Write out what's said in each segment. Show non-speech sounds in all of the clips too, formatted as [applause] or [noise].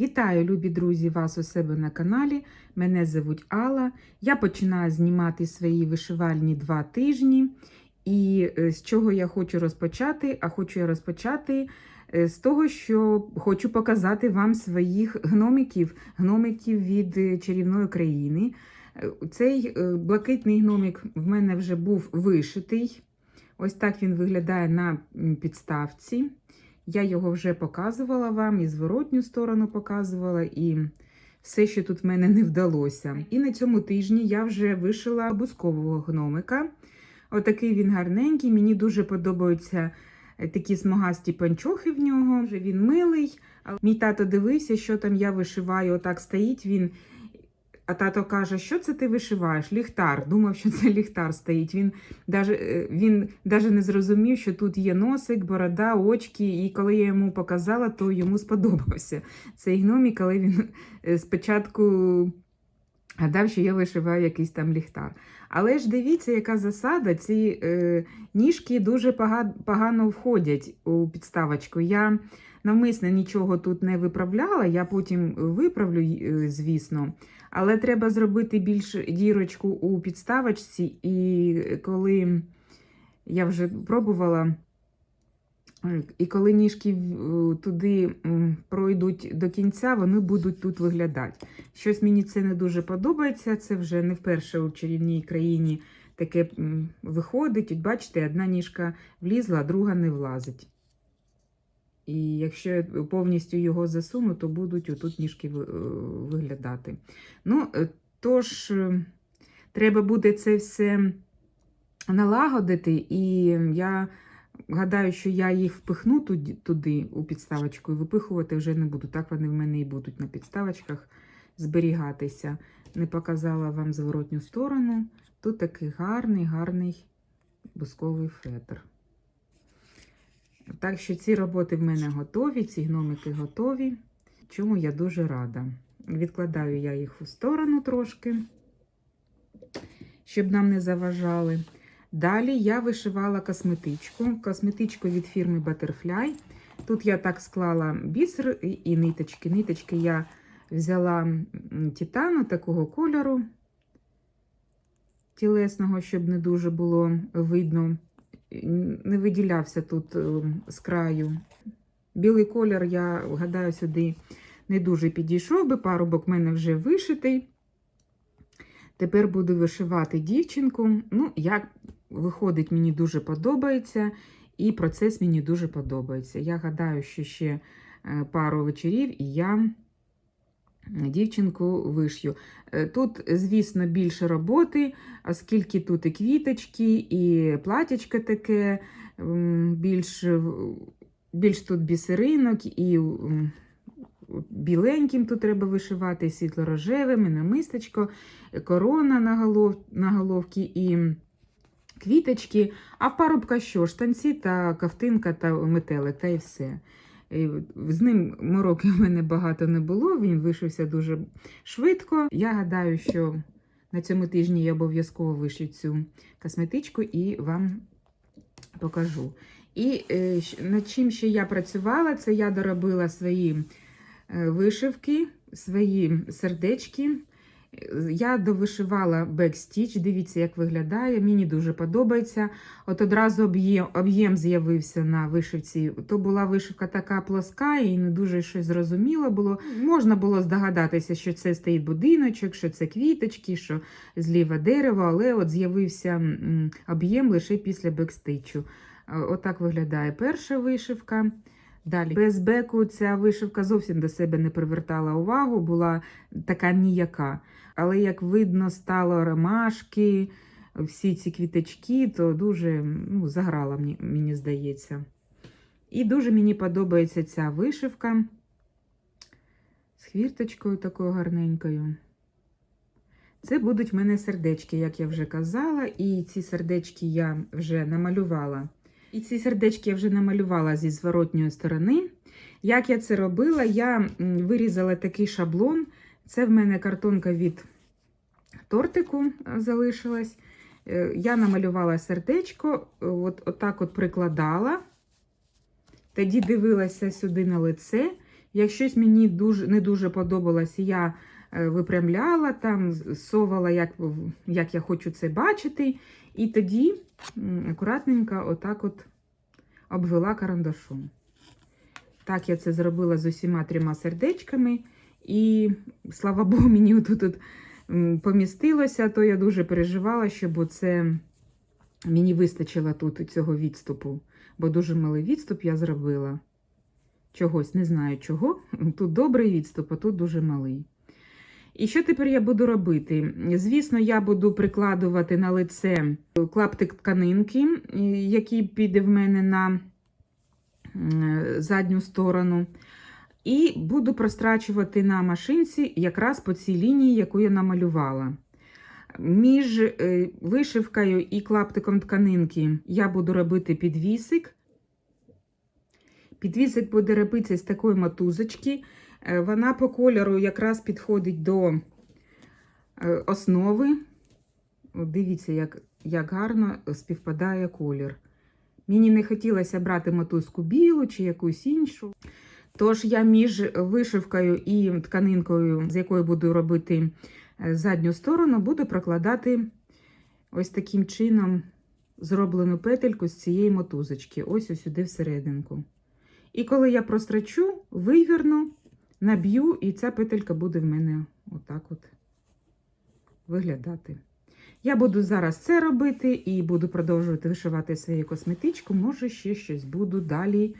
Вітаю, любі друзі, вас у себе на каналі. Мене звуть Алла. Я починаю знімати свої вишивальні два тижні. І е, з чого я хочу розпочати? А хочу я розпочати е, з того, що хочу показати вам своїх гномиків, гномиків від е, чарівної країни. Цей блакитний гномик в мене вже був вишитий. Ось так він виглядає на підставці. Я його вже показувала вам, і зворотню сторону показувала, і все, що тут в мене не вдалося. І на цьому тижні я вже вишила бускового гномика. Отакий він гарненький. Мені дуже подобаються е, такі смугасті панчохи в нього. Він милий. Мій тато дивився, що там я вишиваю. Отак стоїть він. А тато каже, що це ти вишиваєш? Ліхтар. Думав, що це ліхтар стоїть. Він даже, е, він даже не зрозумів, що тут є носик, борода, очки. І коли я йому показала, то йому сподобався цей гномік, але він е, спочатку гадав, що я вишиваю якийсь там ліхтар. Але ж дивіться, яка засада. Ці е, ніжки дуже погано входять у підставочку. Я навмисно нічого тут не виправляла, я потім виправлю, е, звісно. Але треба зробити більш дірочку у підставочці, і коли я вже пробувала, е, і коли ніжки туди пройдуть до кінця, вони будуть тут виглядати. Щось мені це не дуже подобається. Це вже не вперше у чарівній країні таке виходить. Бачите, одна ніжка влізла, а друга не влазить. І якщо я повністю його засуну, то будуть отут ніжки е, виглядати. Ну, е, тож, е, треба буде це все налагодити, і я гадаю, що я їх впихну туди, у підставочку і випихувати вже не буду. Так вони в мене і будуть на підставочках зберігатися. Не показала вам зворотню сторону. Тут такий гарний, гарний бусковий фетр. Так що ці роботи в мене готові, ці гномики готові, чому я дуже рада. Відкладаю я їх у сторону трошки, щоб нам не заважали. Далі я вишивала косметичку. Косметичку від фірми Butterfly. Тут я так склала бісер і- ниточки. Ниточки я взяла титану такого кольору тілесного, щоб не дуже було видно. Не виділявся тут е, з краю. Білий колір, я гадаю, сюди не дуже підійшов би. Парубок в мене вже вишитий. Тепер буду вишивати дівчинку. Ну, як виходить, мені дуже подобається, і процес мені дуже подобається. Я гадаю, що ще е, пару вечорів і я дівчинку вишью. Е, Тут, звісно, більше роботи, оскільки тут і квіточки, і платячко таке, більш, більш тут бісеринок, і біленьким тут треба вишивати, і світло-рожевим, і намисточко, корона на, голов, на головці, і квіточки. А парубка що? Штанці та ковтинка та метелик, та і все. З ним мороки в мене багато не було, він вишився дуже швидко. Я гадаю, що на цьому тижні я обов'язково вишью цю косметичку і вам покажу. І е, над чим ще я працювала, це я доробила свої е, вишивки, свої сердечки. Я довишивала бекстіч, дивіться, як виглядає. Мені дуже подобається. От одразу об'єм, об'єм з'явився на вишивці. То була вишивка така плоска і не дуже щось зрозуміло було. Можна було здогадатися, що це стоїть будиночок, що це квіточки, що зліва дерево, але от з'явився об'єм лише після бекстичу. Е, Отак виглядає перша вишивка. Далі, без беку ця вишивка зовсім до себе не привертала увагу, була така ніяка. Але як видно, стало ромашки, всі ці квіточки, то дуже ну, заграла, мені, мені здається. І дуже мені подобається ця вишивка з хвірточкою такою гарненькою. Це будуть в мене сердечки, як я вже казала, і ці сердечки я вже намалювала. І ці сердечки я вже намалювала зі зворотньої сторони. Як я це робила, я вирізала такий шаблон. Це в мене картонка від тортику е, залишилась. Е, Я намалювала сердечко, от, отак от прикладала. Тоді дивилася сюди на лице, Як щось мені дуже, не дуже подобалось, я випрямляла, там совала, як, як я хочу це бачити. І тоді акуратненько отак от обвела карандашом. Так, я це зробила з усіма трьома сердечками. І слава Богу, мені отут от, помістилося, то я дуже переживала, щоб оце мені вистачило тут цього відступу. Бо дуже малий відступ я зробила. Чогось, не знаю чого. Тут добрий відступ, а тут дуже малий. І що тепер я буду робити? Звісно, я буду прикладувати на лице клаптик тканинки, е, який піде в мене на е, задню сторону. І буду прострачувати на машинці якраз по цій лінії, яку я намалювала. Між е, вишивкою і клаптиком тканинки я буду робити підвісик. Підвісик буде робитися з такої мотузочки. Е, Вона по кольору якраз підходить до е, основи. Дивіться, як, як гарно співпадає колір. Мені не хотілося брати мотузку білу чи якусь іншу. Тож я між вишивкою і тканинкою, з якою буду робити е, задню сторону, буду прокладати ось таким чином зроблену петельку з цієї мотузочки, ось ось сюди всерединку. І коли я прострачу, виверну, наб'ю, і ця петелька буде в мене отак от виглядати. Я буду зараз це робити і буду продовжувати вишивати свою косметичку. Може, ще щось буду далі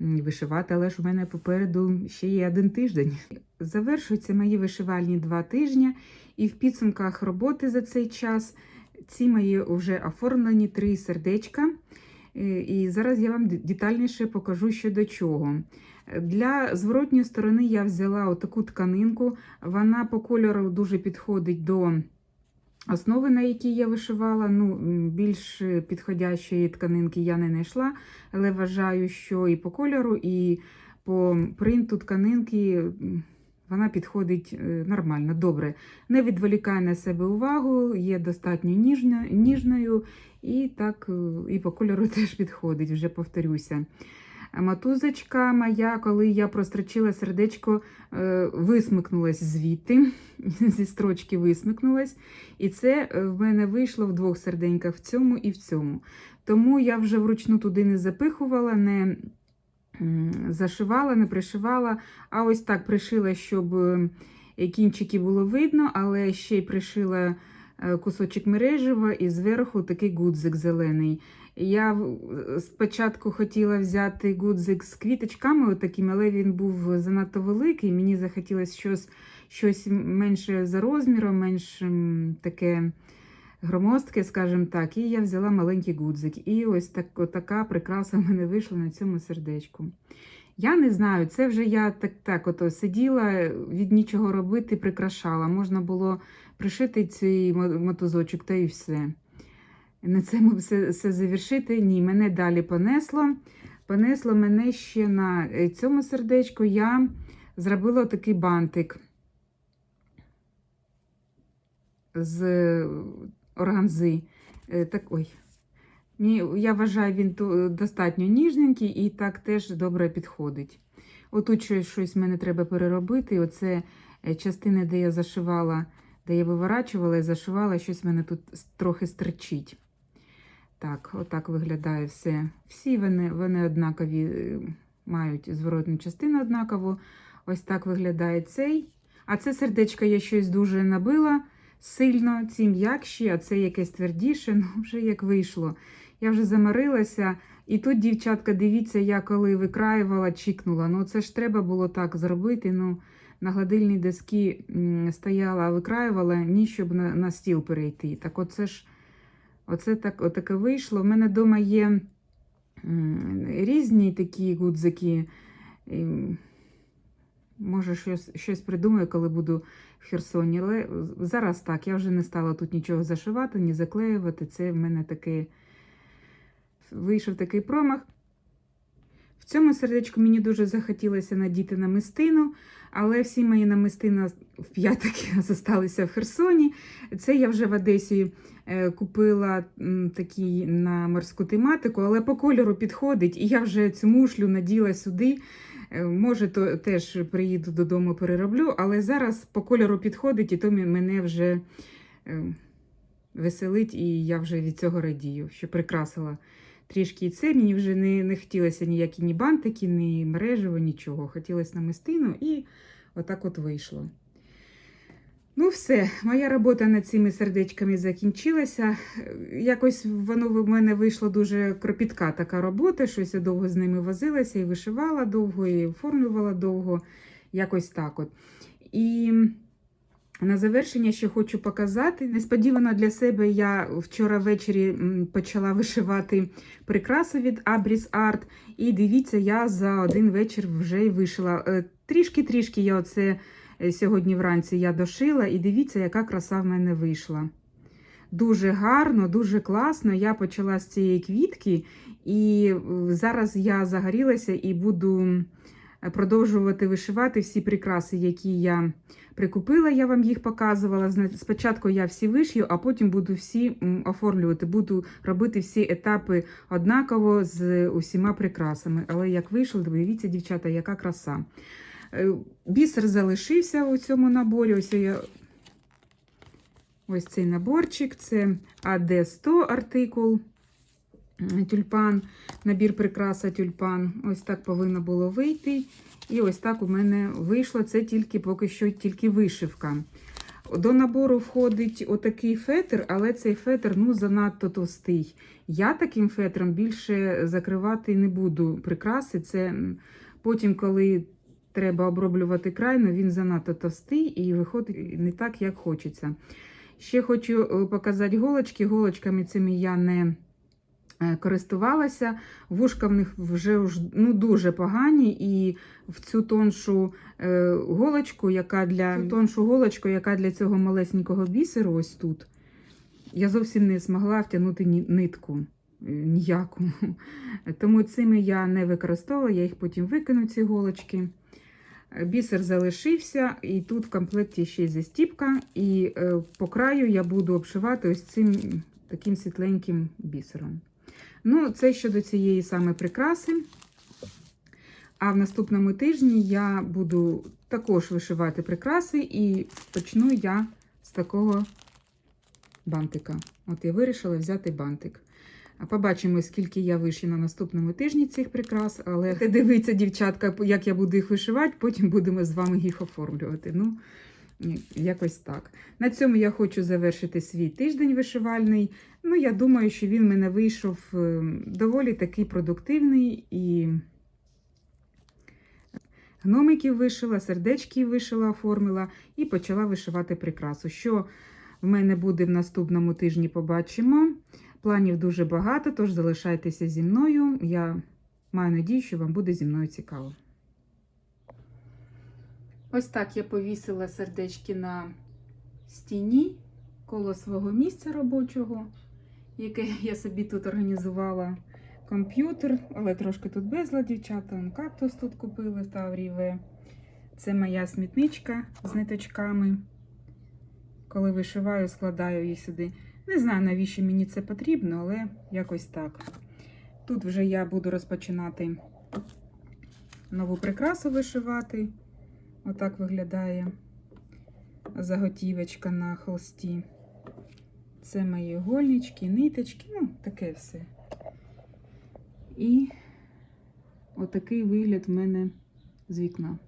вишивати, але ж у мене попереду ще є один тиждень. Завершуються мої вишивальні два тижні, і в підсумках роботи за цей час ці мої вже оформлені три сердечка. Е, І зараз я вам детальніше покажу, що до чого. Для зворотньої сторони я взяла отаку тканинку. Вона по кольору дуже підходить до основи, на якій я вишивала. Ну, більш підходящої тканинки я не знайшла, але вважаю, що і по кольору, і по принту тканинки вона підходить е, нормально, добре. Не відволікає на себе увагу, є достатньо ніжня, ніжною, і так е, і по кольору [laughs] теж підходить, вже повторюся. Матузочка моя, коли я прострочила сердечко, е, висмикнулась звідти, [laughs] зі строчки висмикнулась. І це в мене вийшло в двох серденьках в цьому і в цьому. Тому я вже вручну туди не запихувала, не зашивала, не пришивала, а ось так пришила, щоб е, кінчики було видно, але ще й пришила е, кусочок мережева і зверху такий гудзик зелений. Я спочатку хотіла взяти гудзик з квіточками, отакими, але він був занадто великий. Мені захотілося щось, щось менше за розміром, менш таке громоздке, скажімо так. І я взяла маленький гудзик. І ось так, така прикраса в мене вийшла на цьому сердечку. Я не знаю, це вже я так так ото сиділа, від нічого робити, прикрашала. Можна було пришити цей мотузочок та і все. На цьому все, все завершити. Ні, мене далі понесло. Понесло мене ще на е, цьому сердечку. Я зробила такий бантик з органзи. Е, Так, ой. Я вважаю, він достатньо ніжненький і так теж добре підходить. Отут щось, мене треба переробити. Оце е, частини, де я зашивала, де я виворачувала і зашивала, щось в мене тут трохи стерчить. Так, отак виглядає все. Всі вони, вони однакові, е, мають зворотну частину однакову. Ось так виглядає цей. А це сердечко я щось дуже набила сильно, ці м'якші, а це якесь твердіше, ну [laughs] вже як вийшло. Я вже замарилася. І тут, дівчатка, дивіться, я коли викраювала, чікнула. Ну, це ж треба було так зробити. Ну, на гладильній доскі стояла, викраювала, ні, щоб на, на стіл перейти. Так оце ж оце так, отаке вийшло. У мене вдома є різні такі гудзики. Може, щось, щось придумаю, коли буду Херсоні. Але зараз так, я вже не стала тут нічого зашивати, ні заклеювати. Це в мене таке вийшов такий промах. В цьому сердечку мені дуже захотілося надіти намистину, але всі мої намистини в п'ятки [laughs] залишилися в Херсоні. Це я вже в Одесі е, купила м, такий на морську тематику, але по кольору підходить, і я вже цю мушлю наділа сюди. Е, Може, то теж приїду додому, перероблю, але зараз по кольору підходить, і то мене вже е, веселить, і я вже від цього радію, що прикрасила трішки і це. Мені вже не, не хотілося ніякі ні бантики, ні мережево, нічого. Хотілося намистину, і отак от вийшло. Ну, все, моя робота над цими сердечками закінчилася. Якось воно в мене вийшло дуже кропітка така робота, щось я довго з ними возилася і вишивала довго, і оформлювала довго, якось так от. І на завершення ще хочу показати. Несподівано для себе я вчора ввечері почала вишивати прикрасу від Abris Art. І дивіться, я за один вечір вже й вишила. Е, Трішки-трішки я оце сьогодні вранці я дошила, і дивіться, яка краса в мене вийшла. Дуже гарно, дуже класно. Я почала з цієї квітки, і е, зараз я загорілася і буду е, продовжувати вишивати всі прикраси, які я прикупила, я вам їх показувала. Спочатку я всі вишью, а потім буду всі оформлювати, буду робити всі етапи однаково з усіма прикрасами. Але як вийшло, дивіться, дівчата, яка краса. Е, Бісер залишився у цьому наборі. Ось я ось цей наборчик, це АД100 артикул. Тюльпан, набір прикраса тюльпан. Ось так повинно було вийти. І ось так у мене вийшло. Це тільки поки що тільки вишивка. До набору входить отакий фетр, але цей фетр ну, занадто товстий. Я таким фетром більше закривати не буду прикраси. Це потім, коли треба оброблювати край, ну, він занадто товстий і виходить не так, як хочеться. Ще хочу е, показати голочки. Голочками цими я не е, користувалася. Вушка в них вже ну, дуже погані, і в цю тоншу е, голочку, яка для цю тоншу голочку, яка для цього малесенького бісеру, ось тут, я зовсім не змогла втягнути нитку ніяку. Тому цими я не використовувала, я їх потім викину, ці голочки. Бісер залишився, і тут в комплекті ще й застіпка, і е, по краю я буду обшивати ось цим таким світленьким бісером. Ну, це щодо цієї саме прикраси. А в наступному тижні я буду також вишивати прикраси, і почну я з такого бантика. От я вирішила взяти бантик. Побачимо, скільки я вишью на наступному тижні цих прикрас, але [laughs] дивіться, дівчатка, як я буду їх вишивати, потім будемо з вами їх оформлювати. Ну, якось так. На цьому я хочу завершити свій тиждень вишивальний. Ну, я думаю, що він в мене вийшов е, доволі такий продуктивний і гномиків вишила, сердечків вишила, оформила і почала вишивати прикрасу. Що в мене буде в наступному тижні, побачимо. Планів дуже багато, тож залишайтеся зі мною. Я маю надію, що вам буде зі мною цікаво. Ось так я повісила сердечки на стіні коло свого місця робочого, яке я собі тут організувала. Комп'ютер, але трошки тут безлад, дівчата. Кактус тут купили в Тавріве. Це моя смітничка з ниточками. Коли вишиваю, складаю їх сюди. Не знаю, навіщо мені це потрібно, але якось так. Тут вже я буду розпочинати нову прикрасу вишивати. Отак виглядає заготівочка на холсті. Це мої гольнички, ниточки, ну, таке все. І отакий вигляд в мене з вікна.